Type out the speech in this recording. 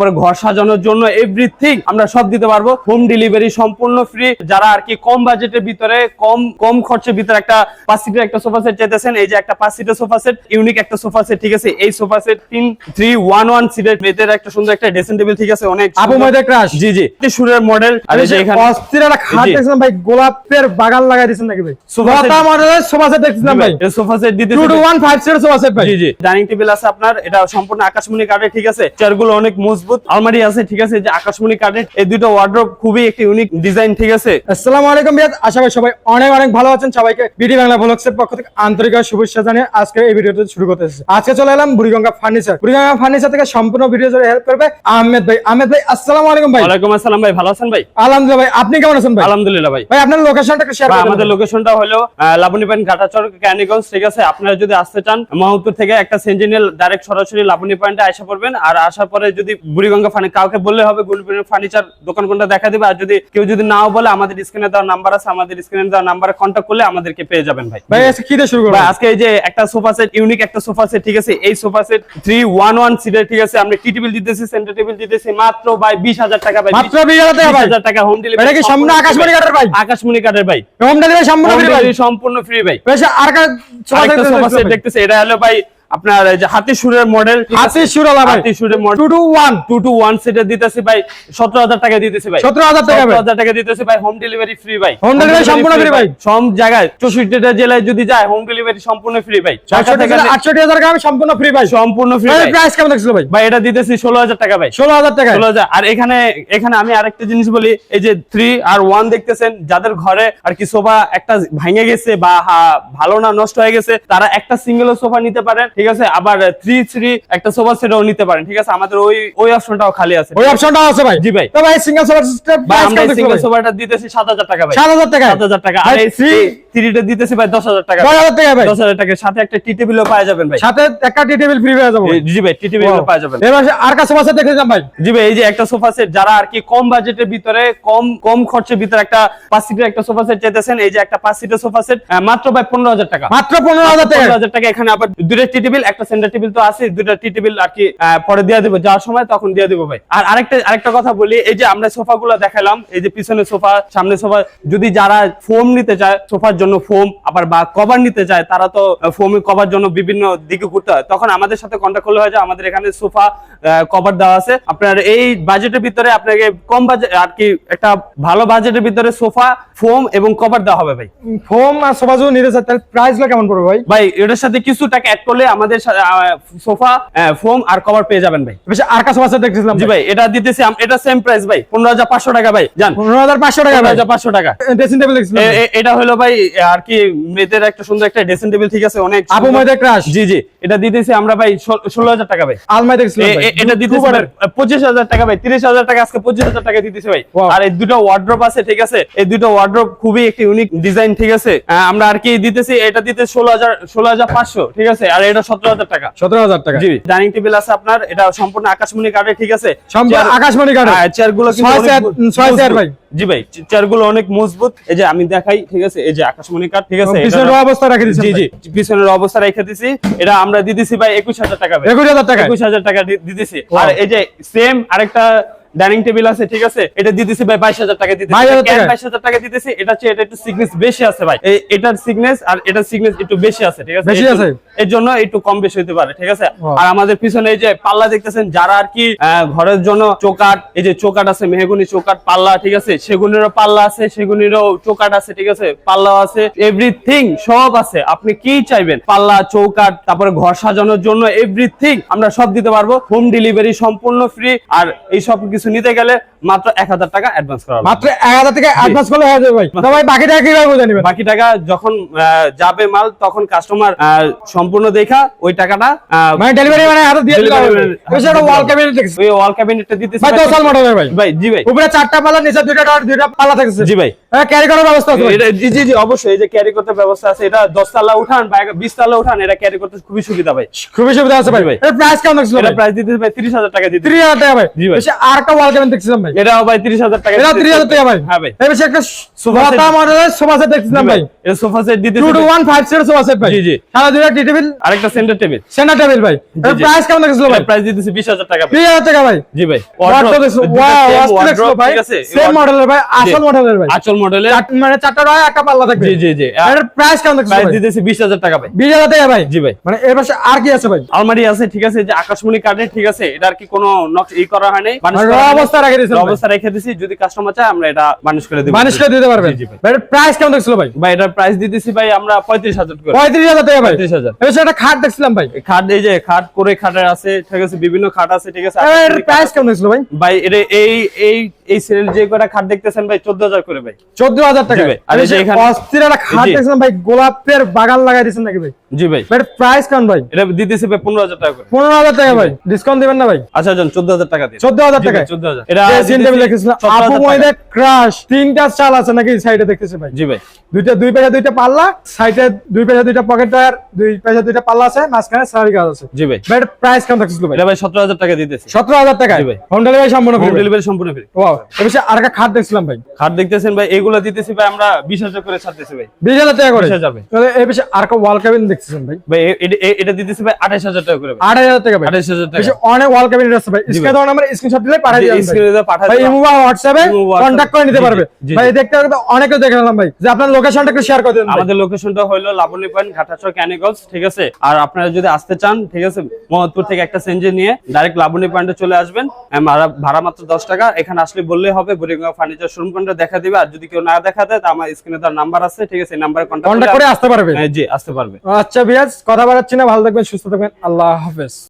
তারপরে ঘর সাজানোর জন্য এভরিথিং আমরা সব দিতে পারব। হোম ডেলিভারি সম্পূর্ণ ফ্রি যারা আর কি কম বাজেটের ভিতরে কম কম খরচের ভিতরে একটা পাঁচ সিটের একটা সোফা সেট চাইতেছেন এই যে একটা পাঁচ সিটের সোফা সেট ইউনিক একটা সোফা সেট ঠিক আছে? এই সোফা সেট তিন থ্রি ওয়ান ওয়ান সিটের মেয়েদের একটা সুন্দর একটা ড্রেসিং টেবিল ঠিক আছে? অনেক আপু। ময়দা ক্রাশ জি জি। সুরের মডেল আর এই যে এখানে অস্থির একটা খাট জি। দেখছিলাম ভাই গোলাপের বাগান লাগাই দিয়েছেন নাকি ভাই? সোফা সেট- লতা মডেলের সোফা সেট দেখছিলাম ভাই। এই সোফা সেট দিতে টু টু ওয়ান ফাইভ সিটের সোফা সেট ভাই। জি জি। ডাইনিং টেবিল আছে আপনার এটা সম্পূর্ণ আকাশমণি কাঠের ঠিক আছে? চেয়ারগুলো অনেক মজবুত আলমারি আছে ঠিক আছে যে আকাশমণি কাঠের এই দুটো খুবই একটি ইউনিক ডিজাইন ঠিক আছে। আসসালামু আলাইকুম বিয়াদ আশা করি সবাই অনেক অনেক ভালো আছেন। সবাইকে বিডি বাংলা ব্লগসের পক্ষ থেকে আন্তরিক শুভেচ্ছা জানিয়ে আজকে এই ভিডিওটা শুরু করতে আজকে চলে এলাম বুড়িগঙ্গা ফার্নিচার বুড়িগঙ্গা ফার্নিচার থেকে সম্পূর্ণ ভিডিও জুড়ে হেল্প করবে আহমেদ ভাই। আহমেদ ভাই আসসালামু আলাইকুম ভাই। ওয়ালাইকুম আসসালাম ভাই ভালো আছেন ভাই? আলহামদুলিল্লাহ ভাই আপনি কেমন আছেন ভাই? আলহামদুলিল্লাহ ভাই। ভাই আপনার লোকেশনটা শেয়ার করুন আমাদের লোকেশনটা হলো আহ, লাবণী পয়েন্ট ঘাটাচর ক্যানিগঞ্জ ঠিক আছে? আপনারা যদি আসতে চান মহত্তর থেকে একটা সেঞ্জিনিয়াল ডাইরেক্ট সরাসরি লাবণী পয়েন্টে আসা পড়বেন। আর আসার পরে যদি বুড়িগঙ্গা ফার্নি কাউকে বললে হবে গুলপিনের ফার্নিচার দোকান কোনটা দেখা দিবে? আর যদি কেউ যদি নাও বলে আমাদের স্ক্রিনে দেওয়ার নাম্বার আছে আমাদের স্ক্রিনে দেওয়ার নাম্বারে কন্ট্যাক্ট করলে আমাদেরকে পেয়ে যাবেন ভাই। ভাই আজকে কি দিয়ে শুরু করব? ভাই, আজকে এই যে একটা সোফা সেট ইউনিক একটা সোফা সেট ঠিক আছে? এই sofa set three one one সিটের ঠিক আছে? আমরা টি টেবিল দিতেছি সেন্টার টেবিল দিতেছি মাত্র ভাই বিশ হাজার টাকা ভাই। মাত্র 20,000 টাকা ভাই? হাজার টাকা হোম এটা কি সম্পূর্ণ আকাশমণি কাঠের ভাই? আকাশমণি কাঠের ভাই। হোম ডেলিভারি সম্পূর্ণ free ভাই। সম্পূর্ণ ফ্রি ভাই। আর সেট সোফা সেট দেখতেছে এটা হলো ভাই আপনার যে হাতি সুরের মডেল হাতি হাতি সুরের মডেল টু টু সেটা দিতেছি ভাই সতেরো হাজার টাকা দিতেছি ভাই। 17,000 টাকা ভাই। 17,000 টাকা দিতেছি ভাই হোম ডেলিভারি ফ্রি ভাই। Home delivery সম্পূর্ণ free ভাই। সব জায়গায় চৌষট্টিটা জেলায় যদি যায় হোম ডেলিভারি সম্পূর্ণ ফ্রি ভাই। ঢাকা থেকে আটষট্টি হাজার গ্রাম সম্পূর্ণ ফ্রি ভাই। সম্পূর্ণ ফ্রি ভাই। প্রাইস কেমন দেখছিল ভাই? ভাই এটা দিতেছি ষোলো হাজার টাকা ভাই। ষোলো হাজার টাকা ষোলো হাজার। আর এখানে এখানে আমি আরেকটা জিনিস বলি এই যে থ্রি আর ওয়ান দেখতেছেন যাদের ঘরে আর কি সোফা একটা ভেঙে গেছে বা ভালো না নষ্ট হয়ে গেছে তারা একটা সিঙ্গেল সোফা নিতে পারেন। ঠিক আছে? আবার থ্রি থ্রি একটা সোফা সেটাও নিতে পারেন ঠিক আছে? আমাদের ওই ওই অপশনটাও খালি আছে। ওই অপশনটা আছে ভাই? জি ভাই। তো ভাই সিঙ্গেল সোফা আমরা সিঙ্গেল সোফাটা দিতেছি সাত হাজার টাকা ভাই। সাত হাজার টাকা। সাত হাজার টাকা। আর এই থ্রি থ্রিটা দিতেছি ভাই দশ হাজার টাকা। দশ হাজার টাকা ভাই। দশ হাজার টাকার সাথে একটা টি টেবিলও পাওয়া যাবেন ভাই। সাথে একটা টি টেবিল ফ্রি হয়ে যাব জি ভাই টি টেবিলও পাওয়া যাবেন। এবার আর কাছে সোফা সেট দেখেছিলাম ভাই। জি ভাই এই যে একটা সোফা সেট যারা আর কি কম বাজেটের ভিতরে কম কম খরচের ভিতরে একটা পাঁচ সিটের একটা সোফা সেট চাইতেছেন এই যে একটা পাঁচ সিটের সোফা সেট মাত্র ভাই পনেরো হাজার টাকা। মাত্র পনেরো হাজার টাকা। হাজার টাকা এখানে আবার দুটো টি টেবিল একটা সেন্টার টেবিল তো আছে দুটো টি টেবিল আর কি পরে দিয়ে দেবো। যাওয়ার সময় তখন দিয়ে দেবো ভাই। আর আরেকটা আরেকটা কথা বলি এই যে আমরা সোফা গুলো দেখালাম এই যে পিছনে সোফা সামনে সোফা যদি যারা ফোম নিতে চায় সোফার জন্য ফোম আবার বা কভার নিতে চায় তারা তো ফোম কভার জন্য বিভিন্ন দিকে ঘুরতে হয়। তখন আমাদের সাথে কন্ট্যাক্ট করলে হয় যে আমাদের এখানে সোফা কভার দেওয়া আছে। আপনার এই বাজেটের ভিতরে আপনাকে কম বাজেট আর কি একটা ভালো বাজেটের ভিতরে সোফা ফোম এবং কভার দেওয়া হবে ভাই। ফোম আর সোফা যদি নিতে চাই তাহলে প্রাইসগুলো কেমন পড়বে ভাই? ভাই এটার সাথে কিছু টাকা অ্যাড করলে আমাদের সোফা ফোম আর কভার পেয়ে যাবেন ভাই। বেশ আর কাছে সোফা সেট দেখেছিলাম জি ভাই। এটা দিতেছি এটা সেম প্রাইস ভাই পনেরো হাজার পাঁচশো টাকা ভাই জান। পনেরো হাজার পাঁচশো টাকা পনেরো ভাই। হাজার পাঁচশো টাকা। ড্রেসিং টেবিল দেখছিলাম এটা হলো ভাই আর কি মেয়েদের একটা সুন্দর একটা ড্রেসিং টেবিল ঠিক আছে অনেক আপু সুন্দর। ময়দা ক্রাশ জি জি এটা দিতেছি আমরা ভাই ষোল- ষোলো হাজার টাকা ভাই আলমাই। এ- এটা দিতেছি দুবারের। ভাই, পঁচিশ হাজার টাকা ভাই তিরিশ হাজার টাকা আজকে পঁচিশ হাজার টাকা দিতেছি ভাই আর এই দুটো ওয়ার্ড্রপ আছে ঠিক আছে এই দুটো ওয়ার্ড্রপ খুবই একটি ইউনিক ডিজাইন ঠিক আছে আমরা আর কি দিতেছি এটা দিতে ষোলো হাজার ষোলো হাজার পাঁচশো ঠিক আছে আর এটা সতেরো হাজার টাকা সতেরো হাজার টাকা জি ডাইনিং টেবিল আছে আপনার এটা সম্পূর্ণ আকাশমণি কাঠের ঠিক আছে সম্পূর্ণ চেয়ার- আকাশমণি কাঠের। হ্যাঁ, চেয়ারগুলো কিন্তু ছয় চেয়ার- মজবুত। ছয় চেয়ার ভাই। জি ভাই চে- চেয়ারগুলো অনেক মজবুত এই যে আমি দেখাই ঠিক আছে এই যে আকাশমণি কাঠ ঠিক আছে? পিছনের অবস্থা রাখে দিছি জি ভাই। জি পিছনের অবস্থা রেখে দিছি। এটা আমরা দিতেছি ভাই একুশ হাজার টাকা ভাই। একুশ হাজার টাকা একুশ হাজার টাকা দিতেছি। আর এই যে সেম আরেকটা ডাইনিং টেবিল আছে ঠিক আছে? এটা দিতেছি ভাই বাইশ হাজার টাকা দিতেছি। 22,000 টাকা? বাইশ হাজার টাকা দিতেছি। এটা হচ্ছে এটা একটু সিগনেস বেশি আছে ভাই। এটার সিগনেস আর এটার সিগনেস একটু বেশি আছে ঠিক আছে? বেশি আছে? এর জন্য একটু কম বেশি হতে পারে ঠিক আছে? আর আমাদের পিছনে এই যে পাল্লা দেখতেছেন যারা আর কি ঘরের জন্য চোকাট এই যে চোকাট আছে মেহগুনি চোকাট পাল্লা ঠিক আছে? সেগুনেরও পাল্লা আছে সেগুনেরও চোকাট আছে ঠিক আছে? পাল্লা আছে এভরিথিং সব আছে। আপনি কি চাইবেন? পাল্লা চৌকাট তারপরে ঘর সাজানোর জন্য এভরিথিং আমরা সব দিতে পারব। হোম ডেলিভারি সম্পূর্ণ ফ্রি আর এই সব কিছু নিতে গেলে মাত্র এক হাজার টাকা অ্যাডভান্স করা মাত্র এক হাজার টাকা অ্যাডভান্স করলে হয়ে যাবে ভাই। বাকি টাকা কীভাবে বুঝে নেবেন? বাকি টাকা যখন যাবে মাল তখন কাস্টমার সম্পূর্ণ দেখা ওই টাকাটা মানে ডেলিভারি মানে হাতে দিয়ে দিতে হবে। Delivery ওয়াল ক্যাবিনেট ওই ওয়াল ক্যাবিনেটটা দিতেছি ভাই দোসাল মডেলের ভাই। ভাই জি ভাই। উপরে চারটা পালা নিচে দুইটা দুইটা পালা থাকছে। জি ভাই। ক্যারি করার ব্যবস্থা আছে এটা জি জি জি অবশ্যই এই যে ক্যারি করতে ব্যবস্থা আছে এটা দশ তালা উঠান বা বিশ তালা উঠান এটা ক্যারি করতে খুবই সুবিধা ভাই। খুবই সুবিধা আছে ভাই। ভাই। এর প্রাইস কেমন দেখছিল এটা প্রাইস দিতে ভাই তিরিশ হাজার টাকা দিতে ত্রিশ হাজার টাকা ভাই। জি ভাই। আর একটা ওয়াল কেমন দেখছিলাম ভাই? এটাও ভাই তিরিশ হাজার টাকা এটা দিতে- ত্রিশ হাজার টাকা ভাই। হ্যাঁ ভাই। এই বেশি একটা Sofa set- মডেলের সোফা সেট দেখছিলাম ভাই। এটা সোফা সেট দিতে টু টু ওয়ান ফাইভ সিটের সোফা সেট ভাই। জি, জি। সারা দুইটা টি টেবিল আরেকটা সেন্টার টেবিল সেন্টার টেবিল ভাই। এর প্রাইস কেমন দেখছিল ভাই? প্রাইস দিতেছি বিশ হাজার টাকা ত্রিশ হাজার টাকা ভাই। জি ভাই। ওয়াও ভাই। ঠিক আছে? সেম মডেলের ভাই আসল মডেলের ভাই। আচল মডেলের মানে চারটা রয় একটা পাল্লা থাকবে। জি জি জি। এর প্রাইস কেমন দেখছিল প্রাইস দিতেছি বিশ হাজার টাকা ভাই। বিশ হাজার টাকা ভাই? জি ভাই। মানে এর পাশে আর কি আছে ভাই? আলমারি আছে ঠিক আছে যে আকাশমণি কার্ডের ঠিক আছে এটা আর কি কোনো নকশ ই করা হয় নাই? মানে করা raw হয়নি। অবস্থা রেখে দিয়েছেন অবস্থা রেখে দিছি যদি কাস্টমার চায় আমরা এটা করে দেব। মানুষ করে দিতে পারবেন। জি, জি ভাই। ভাই এর প্রাইস কেমন দেখছিল ভাই? ভাই এটার প্রাইস দিতেছি ভাই আমরা পঁয়ত্রিশ হাজার করে। পঁয়ত্রিশ হাজার টাকা ভাই। পঁয়ত্রিশ হাজার। এর পাশে খাট দেখছিলাম ভাই। খাট এই যে খাট করে খাটের আছে ঠিক আছে বিভিন্ন খাট আছে ঠিক আছে। এর প্রাইস কেমন ভাই? ভাই এই এই এই সিরিয়াল যে কটা খাট দেখতেছেন ভাই চোদ্দ হাজার করে ভাই। চোদ্দ হাজার টাকা। আর আর এই যে এখানে- অস্থির একটা খাট জি। দেখছিলাম ভাই গোলাপের বাগান লাগাই দিয়েছেন নাকি ভাই? জি ভাই। ভাই প্রাইস কেমন ভাই? এটা দিতেছি ভাই পনেরো হাজার টাকা পনেরো হাজার টাকা ভাই ডিসকাউন্ট দিবেন না ভাই? আচ্ছা জন চোদ্দ হাজার টাকা দিন চোদ্দ হাজার টাকা ভাই, 14,000 এটা ড্রেসিং টেবিল দেখেছিলাম আপু ময়দা ক্রাশ তিনটা চাল আছে নাকি সাইডে দেখতেছে ভাই? জি ভাই। দুইটা দুই পাশে দুইটা পাল্লা সাইডে দুই পাশে দুইটা পকেট টায়ার দুই পাশে দুইটা পাল্লা আছে মাঝখানে সারি কাজ আছে। জি ভাই। ভাই প্রাইস কেমন দেখছিল ভাই? এটা ভাই সতেরো হাজার টাকা দিতেছি। সতেরো হাজার টাকা জি ভাই। হোম ডেলিভারি সম্পূর্ণ হোম ডেলিভারি সম্পূর্ণ ফ্রি ওয়াও আর একটা খাট দেখছিলাম ভাই। খাট দেখতেছেন ভাই এগুলো দিতেছি ভাই আমরা বিশ হাজার করে ছাড়তেছি ভাই। বিশ হাজার টাকা করে? 20,000 ভাই। তাহলে এই পাশে আর একটা ওয়াল ক্যাবিন দেখতেছেন ভাই। ভাই এ- এ- এ- এটা দিতেছি ভাই আঠাশ হাজার টাকা করে ভাই। আড়াই হাজার টাকা ভাই। আঠাশ হাজার টাকা। বেশি অনেক ওয়াল ক্যাবিনেট আছে ভাই। স্ক্রিনে দেওয়া নাম্বার স্ক্রিনশট দিলে পাঠিয়ে ভাই। স্ক্রিনে পাঠায় ভাই। ইমো বা হোয়াটসঅ্যাপে ইমো, কন্টাক্ট করে নিতে পারবে। ভাই। দেখতে দেখতে অনেকে দেখে নিলাম ভাই। যে আপনার লোকেশনটা একটু শেয়ার করে দেন আমাদের লোকেশনটা হলো লাবণী পয়েন্ট ঘাটাচক ক্যানিগলস ঠিক আছে? আর আপনারা যদি আসতে চান ঠিক আছে মোহাম্মদপুর থেকে একটা সেঞ্জে নিয়ে ডাইরেক্ট লাবণী পয়েন্টে চলে আসবেন। ভাড়া- মাত্র দশ টাকা। এখানে আসলে বললেই হবে বুড়িগঙ্গা ফার্নিচার শোরুম দেখা দিবে। আর যদি কেউ না দেখা দেয় আমার স্ক্রিনে তার নাম্বার আছে ঠিক আছে নাম্বারে কন্ট্যাক্ট করে আসতে পারবে? জি আসতে পারবে। আচ্ছা বিয়াজ কথা বাড়াচ্ছি না ভালো থাকবেন সুস্থ থাকবেন আল্লাহ হাফেজ।